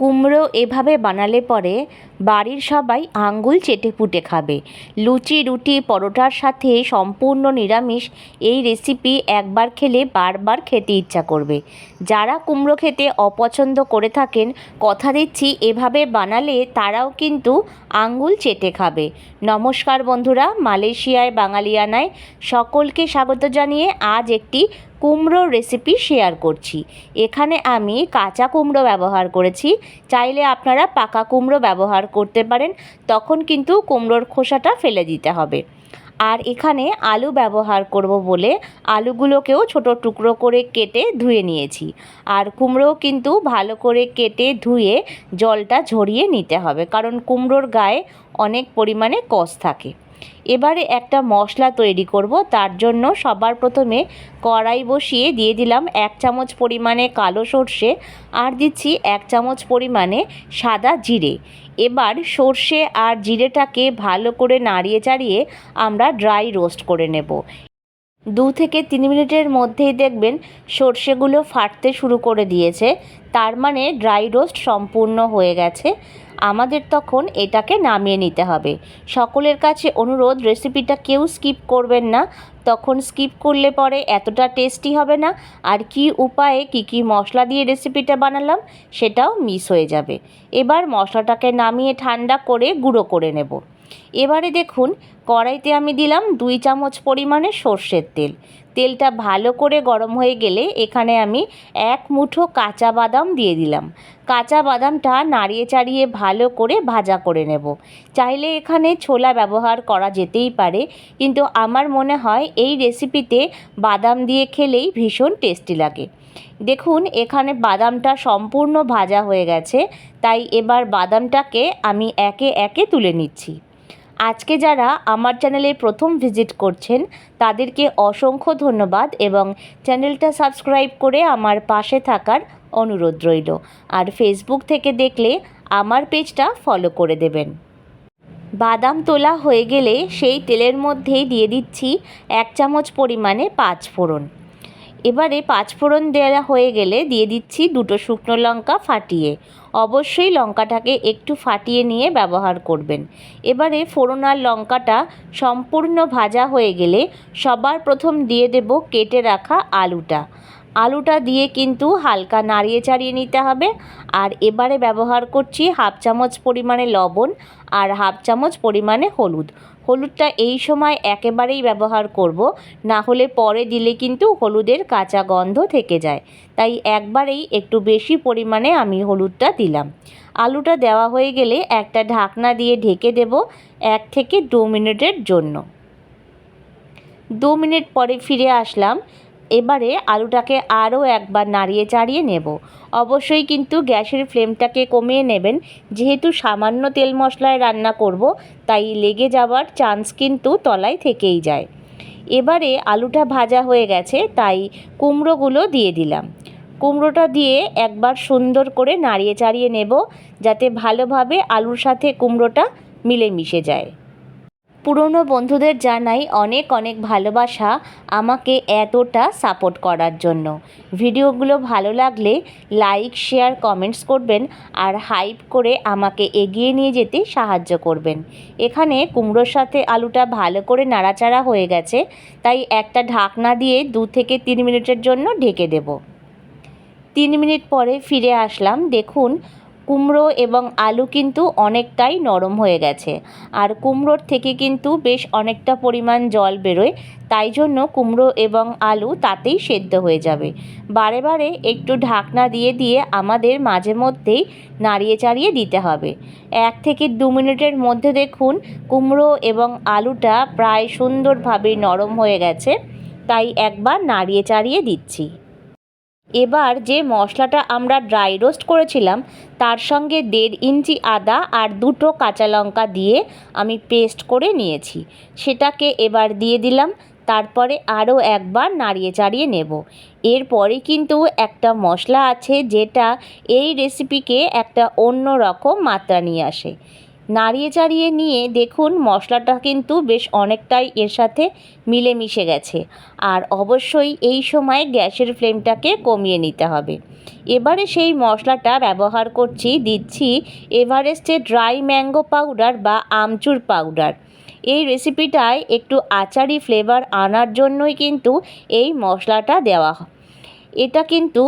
কুমড়ো এভাবে বানালে পরে বাড়ির সবাই আঙুল চেটেপুটে খাবে। লুচি, রুটি, পরোটার সাথে সম্পূর্ণ নিরামিষ এই রেসিপি একবার খেলে বারবার খেতে ইচ্ছা করবে। যারা কুমড়ো খেতে অপছন্দ করে থাকেন, কথা দিচ্ছি, এভাবে বানালে তারাও কিন্তু আঙুল চেটে খাবে। নমস্কার বন্ধুরা, মালয়েশিয়ায় বাঙালিয়ানায় সকলকে স্বাগত জানিয়ে আজ একটি কুমড়োর রেসিপি শেয়ার করছি। এখানে আমি কাঁচা কুমড়ো ব্যবহার করেছি। চাইলে আপনারা পাকা কুমড়ো ব্যবহার করতে পারেন, তখন কিন্তু কুমড়োর খোসাটা ফেলে দিতে হবে। আর এখানে আলু ব্যবহার করব বলে আলুগুলোকেও ছোট টুকরো করে কেটে ধুয়ে নিয়েছি। আর কুমড়োও কিন্তু ভালো করে কেটে ধুয়ে জলটা ঝরিয়ে নিতে হবে, কারণ কুমড়োর গায়ে অনেক পরিমাণে কষ থাকে। এবারে একটা মশলা তৈরি করব, তার জন্য সবার প্রথমে কড়াই বসিয়ে দিয়ে দিলাম এক চামচ পরিমাণে কালো সর্ষে, আর দিচ্ছি এক চামচ পরিমাণে সাদা জিরে। এবার সর্ষে আর জিরেটাকে ভালো করে নাড়িয়ে চাড়িয়ে আমরা ড্রাই রোস্ট করে নেব। দু থেকে তিন মিনিটের মধ্যেই দেখবেন সর্ষেগুলো ফাটতে শুরু করে দিয়েছে। তার মানে ড্রাই রোস্ট সম্পূর্ণ হয়ে গেছে। আমাদের তখন এটাকে নামিয়ে নিতে হবে। সকলের কাছে অনুরোধ রেসিপিটা কেউ স্কিপ করবেন না। তখন স্কিপ করলে পরে এতটা টেস্টি হবে না। আর কি উপায়ে কি কি মশলা দিয়ে রেসিপিটা বানালাম সেটাও মিস হয়ে যাবে। এবার মশলাটাকে নামিয়ে ঠান্ডা করে গুঁড়ো করে নেব। এবারে দেখুন, কড়াইতে আমি দিলাম দুই চামচ পরিমাণে সর্ষের তেল। তেলটা ভালো করে গরম হয়ে গেলে এখানে আমি এক মুঠো কাঁচা বাদাম দিয়ে দিলাম। কাঁচা বাদামটা নাড়িয়ে চাড়িয়ে ভালো করে ভাজা করে নেব। চাইলে এখানে ছোলা ব্যবহার করা যেতেই পারে, কিন্তু আমার মনে হয় এই রেসিপিতে বাদাম দিয়ে খেলেই ভীষণ টেস্টি লাগে। দেখুন, এখানে বাদামটা সম্পূর্ণ ভাজা হয়ে গেছে, তাই এবার বাদামটাকে আমি একে একে তুলে নিচ্ছি। আজকে যারা আমার চ্যানেলে প্রথম ভিজিট করছেন, তাদেরকে অসংখ্য ধন্যবাদ এবং চ্যানেলটা সাবস্ক্রাইব করে আমার পাশে থাকার অনুরোধ রইল। আর ফেসবুক থেকে দেখলে আমার পেজটা ফলো করে দেবেন। বাদাম তোলা হয়ে গেলে সেই তেলের মধ্যেই দিয়ে দিচ্ছি এক চামচ পরিমাণে পাঁচ ফোড়ন। এবারে পাঁচফোড়ন দেওয়া হয়ে গেলে দিয়ে দিচ্ছি দুটো শুকনো লঙ্কা ফাটিয়ে। অবশ্যই লঙ্কাটাকে একটু ফাটিয়ে নিয়ে ব্যবহার করবেন। এবারে ফোড়ন আর লঙ্কাটা সম্পূর্ণ ভাজা হয়ে গেলে সবার প্রথম দিয়ে দেব কেটে রাখা আলুটা। আলুটা দিয়ে কিন্তু হালকা নাড়িয়ে চাড়িয়ে নিতে হবে। আর এবারে ব্যবহার করছি হাফ চামচ পরিমাণে লবণ আর হাফ চামচ পরিমাণে হলুদ। হলুদটা এই সময় একেবারেই ব্যবহার করব, না হলে পরে দিলে কিন্তু হলুদের কাঁচা গন্ধ থেকে যায়। তাই একবারেই একটু বেশি পরিমাণে আমি হলুদটা দিলাম। আলুটা দেওয়া হয়ে গেলে একটা ঢাকনা দিয়ে ঢেকে দেব এক থেকে দু মিনিটের জন্য। দু মিনিট পরে ফিরে আসলাম। এবারে আলুটাকে আরও একবার নাড়িয়ে চাড়িয়ে নেব। অবশ্যই কিন্তু গ্যাসের ফ্লেমটাকে কমিয়ে নেবেন। যেহেতু সামান্য তেল মশলায় রান্না করব, তাই লেগে যাওয়ার চান্স কিন্তু তলায় থেকেই যায়। এবারে আলুটা ভাজা হয়ে গেছে, তাই কুমড়োগুলো দিয়ে দিলাম। কুমড়োটা দিয়ে একবার সুন্দর করে নাড়িয়ে চাড়িয়ে নেব, যাতে ভালোভাবে আলুর সাথে কুমড়োটা মিলে মিশে যায়। পুরনো বন্ধুদের জানাই অনেক অনেক ভালোবাসা আমাকে এতটা সাপোর্ট করার জন্য। ভিডিওগুলো ভালো লাগলে লাইক, শেয়ার, কমেন্টস করবেন আর হাইপ করে আমাকে এগিয়ে নিয়ে যেতে সাহায্য করবেন। এখানে কুমড়োর সাথে আলুটা ভালো করে নাড়াচাড়া হয়ে গেছে, তাই একটা ঢাকনা দিয়ে দু থেকে তিন মিনিটের জন্য ঢেকে দেব। তিন মিনিট পরে ফিরে আসলাম। দেখুন কুমড়ো এবং আলু কিন্তু অনেকটাই নরম হয়ে গেছে। আর কুমড়োর থেকে কিন্তু বেশ অনেকটা পরিমাণ জল বেরোয়, তাই জন্য কুমড়ো এবং আলু তাতেই সেদ্ধ হয়ে যাবে। বারে বারে একটু ঢাকনা দিয়ে দিয়ে আমাদের মাঝে মধ্যেই নাড়িয়ে চাড়িয়ে দিতে হবে। এক থেকে দু মিনিটের মধ্যে দেখুন কুমড়ো এবং আলুটা প্রায় সুন্দরভাবে নরম হয়ে গেছে, তাই একবার নাড়িয়ে চাড়িয়ে দিচ্ছি। এবার যে মশলাটা আমরা ড্রাই রোস্ট করেছিলাম, তার সঙ্গে দেড় ইঞ্চি আদা আর দুটো কাঁচা লঙ্কা দিয়ে আমি পেস্ট করে নিয়েছি। সেটাকে এবার দিয়ে দিলাম, তারপরে আরও একবার নাড়িয়ে চাড়িয়ে নেব। এরপরে কিন্তু একটা মশলা আছে যেটা এই রেসিপিকে একটা অন্য রকম মাত্রা নিয়ে আসে। নাড়িয়ে চাড়িয়ে নিয়ে দেখুন, মশলাটা কিন্তু বেশ অনেকটাই এর সাথে মিলেমিশে গেছে। আর অবশ্যই এই সময় গ্যাসের ফ্লেমটাকে কমিয়ে নিতে হবে। এবারে সেই মশলাটা ব্যবহার করছি, দিচ্ছি এভারেস্টের ড্রাই ম্যাঙ্গো পাউডার বা আমচুর পাউডার। এই রেসিপিটায় একটু আচারি ফ্লেভার আনার জন্যই কিন্তু এই মশলাটা দেওয়া হয়। এটা কিন্তু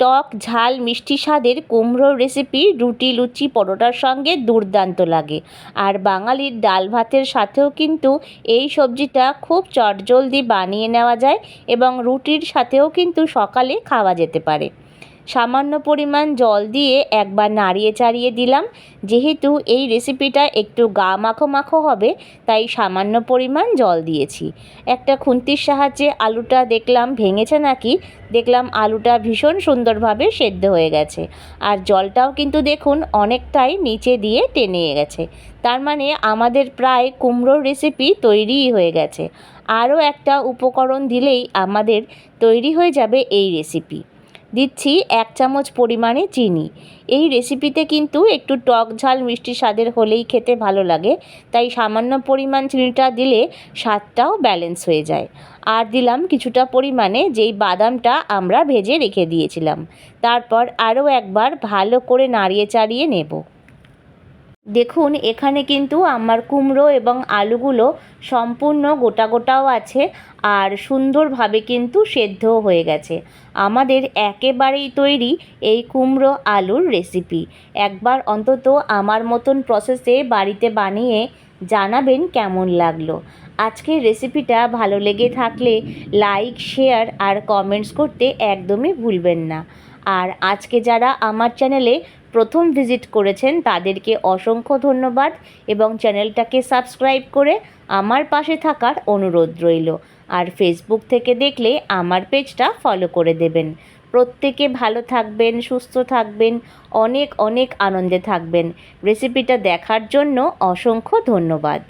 টক, ঝাল, মিষ্টি স্বাদের কুমড়োর রেসিপি রুটি, লুচি, পরোটার সঙ্গে দুর্দান্ত লাগে। আর বাঙালির ডাল ভাতের সাথেও কিন্তু এই সবজিটা খুব চটজলদি বানিয়ে নেওয়া যায় এবং রুটির সাথেও কিন্তু সকালে খাওয়া যেতে পারে। সামান্য পরিমাণ জল দিয়ে একবার নাড়িয়ে চাড়িয়ে দিলাম। যেহেতু এই রেসিপিটা একটু গা মাখো মাখো হবে, তাই সামান্য পরিমাণ জল দিয়েছি। একটা খুন্তির সাহায্যে আলুটা দেখলাম ভেঙেছে নাকি, দেখলাম আলুটা ভীষণ সুন্দরভাবে সেদ্ধ হয়ে গেছে। আর জলটাও কিন্তু দেখুন অনেকটাই নিচে দিয়ে টেনে গেছে। তার মানে আমাদের প্রায় কুমড়োর রেসিপি তৈরিই হয়ে গেছে। আরও একটা উপকরণ দিলেই আমাদের তৈরি হয়ে যাবে এই রেসিপি দিচ্ছি এক চামচ পরিমাণে চিনি। এই রেসিপিতে কিন্তু একটু টক ঝাল, মিষ্টি স্বাদের হলেই খেতে ভালো লাগে। তাই সামান্য পরিমাণ চিনিটা দিলে স্বাদটাও ব্যালেন্স হয়ে যায়। আর দিলাম কিছুটা পরিমাণে যেই বাদামটা আমরা ভেজে রেখে দিয়েছিলাম। তারপর আরও একবার ভালো করে নাড়িয়ে চাড়িয়ে নেব। দেখুন, এখানে কিন্তু আমার কুমড়ো এবং আলুগুলো সম্পূর্ণ গোটা গোটাও আছে আর সুন্দরভাবে কিন্তু সেদ্ধও হয়ে গেছে। আমাদের একেবারেই তৈরি এই কুমড়ো আলুর রেসিপি। একবার অন্তত আমার মতন প্রসেসে বাড়িতে বানিয়ে জানাবেন কেমন লাগল। আজকের রেসিপিটা ভালো লেগে থাকলে লাইক, শেয়ার আর কমেন্টস করতে একদমই ভুলবেন না। আর আজকে যারা আমার চ্যানেলে প্রথম ভিজিট করেছেন তাদেরকে অসংখ্য ধন্যবাদ এবং চ্যানেলটাকে সাবস্ক্রাইব করে আমার পাশে থাকার অনুরোধ রইল। আর ফেসবুক থেকে দেখলে আমার পেজটা ফলো করে দেবেন। প্রত্যেকে ভালো থাকবেন, সুস্থ থাকবেন, অনেক অনেক আনন্দে থাকবেন। রেসিপিটা দেখার জন্য অসংখ্য ধন্যবাদ।